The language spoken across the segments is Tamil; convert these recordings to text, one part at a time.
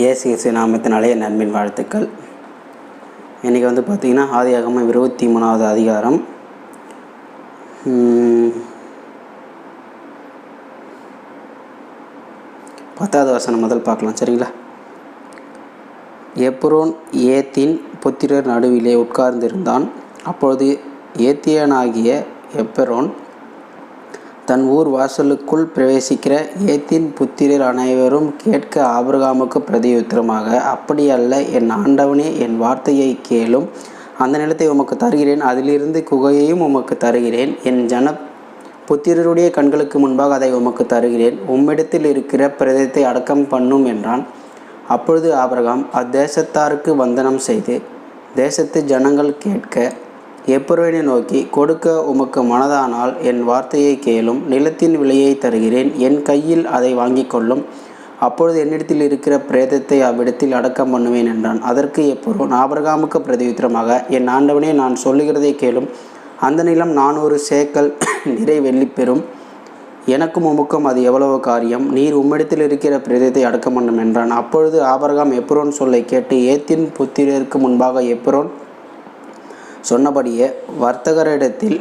இயேசு இயேசு நாமத்தினாலே என் நண்பின் வாழ்த்துக்கள். இன்றைக்கி வந்து பார்த்திங்கன்னா ஆதியாகமம் இருபத்தி மூணாவது அதிகாரம். பத்தாவது வசனம் முதல் பார்க்கலாம் சரிங்களா? எப்ரோன் ஏத்தின் புத்திரர் நடுவிலே உட்கார்ந்திருந்தான். அப்பொழுது ஏத்தியனாகிய எப்பரோன் தன் ஊர் வாசலுக்குள் பிரவேசிக்கிற ஏத்தின் புத்திரர் அனைவரும் கேட்க ஆபிரகாமுக்கு பிரதியுத்தரமாக அப்படியல்ல என் ஆண்டவனே என் வார்த்தையை கேளும். அந்த நிலத்தை உமக்கு தருகிறேன். அதிலிருந்து குகையையும் உமக்கு தருகிறேன். என் ஜன புத்திரருடைய கண்களுக்கு முன்பாக அதை உமக்கு தருகிறேன். உம்மிடத்தில் இருக்கிற பிரதத்தை அடக்கம் பண்ணும் என்றான். அப்பொழுது ஆபிரகாம் அத்தேசத்தாருக்கு வந்தனம் செய்து தேசத்து ஜனங்கள் கேட்க எப்புறவினை நோக்கி கொடுக்க உமக்கு மனதானால் என் வார்த்தையை கேளும். நிலத்தின் விலையை தருகிறேன். என் கையில் அதை வாங்கிக் கொள்ளும். அப்பொழுது என்னிடத்தில் இருக்கிற பிரேதத்தை அவ்விடத்தில் அடக்கம் பண்ணுவேன் என்றான். அதற்கு எப்பொருள் ஆபிரகாமுக்கு பிரதியுத்திரமாக என் ஆண்டவனே நான் சொல்லுகிறதை கேளும். அந்த நிலம் நானூறு சேக்கல் நிறை வெள்ளி பெறும் எனக்கும் உமுக்கும் அது எவ்வளவு காரியம்? நீர் உம்மிடத்தில் இருக்கிற பிரேதத்தை அடக்கம் பண்ணும் என்றான். அப்பொழுது ஆபரகாம் எப்ரோன் சொல்லை கேட்டு ஏத்தின் புத்திரருக்கு முன்பாக எப்ரோன் சொன்னபடியே வர்த்தகரிடத்தில்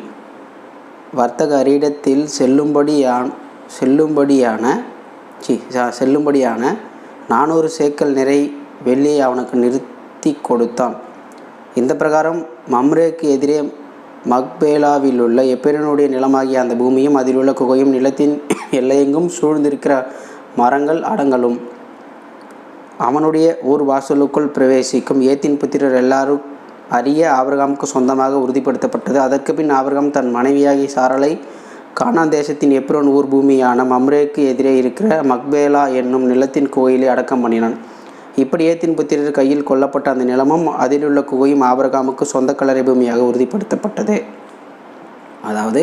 வர்த்தகரிடத்தில் செல்லும்படியான் செல்லும்படியான சி செல்லும்படியான நானூறு சேக்கல் நிறை வெள்ளியை அவனுக்கு நிறுத்தி கொடுத்தான். இந்த பிரகாரம் மம்ரேக்கு எதிரே மக்பேலாவில் உள்ள எப்பெருனுடைய நிலமாகிய அந்த பூமியும் அதிலுள்ள குகையும் நிலத்தின் எல்லையெங்கும் சூழ்ந்திருக்கிற மரங்கள் அடங்கலும். அவனுடைய ஊர் வாசலுக்குள் பிரவேசிக்கும் ஏத்தின் புத்திரர் எல்லாரும் அறிய ஆபிரகாமுக்கு சொந்தமாக உறுதிப்படுத்தப்பட்டது. அதற்கு பின் ஆபிரகாம் தன் மனைவியாகிய சாரலை கானான் தேசத்தின் எப்ரோன் ஊர் பூமியான மம்ரேக்கு எதிரே இருக்கிற மக்பேலா என்னும் நிலத்தின் கோயிலை அடக்கம் பண்ணினான். இப்படி ஏத்தின் புத்திரர் கையில் கொல்லப்பட்ட அந்த நிலமும் அதிலுள்ள குகையும் ஆபிரகாமுக்கு சொந்த கலரை பூமியாக உறுதிப்படுத்தப்பட்டது. அதாவது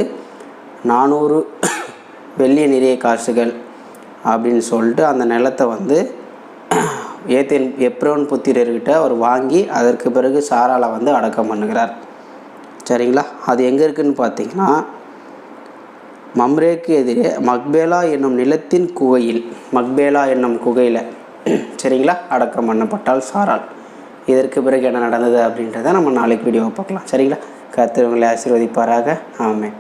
நானூறு வெள்ளி நிறைய காசுகள் அப்படின்னு சொல்லிட்டு அந்த நிலத்தை வந்து ஏத்தேன் எப்ரோன் புத்திரர்கிட்ட அவர் வாங்கி அதற்கு பிறகு சாராலை வந்து அடக்கம் பண்ணுகிறார். சரிங்களா? அது எங்கே இருக்குன்னு பார்த்தீங்கன்னா மம்ரேக்கு எதிரே மக்பேலா என்னும் நிலத்தின் குகையில் மக்பேலா என்னும் குகையில் சரிங்களா? அடக்கம் பண்ணப்பட்டால் சாரால் இதற்கு பிறகு என்ன நடந்தது அப்படின்றத நம்ம நாளைக்கு வீடியோவை பார்க்கலாம். சரிங்களா? கர்த்தர் உங்களை ஆசீர்வதிப்பாராக. ஆமே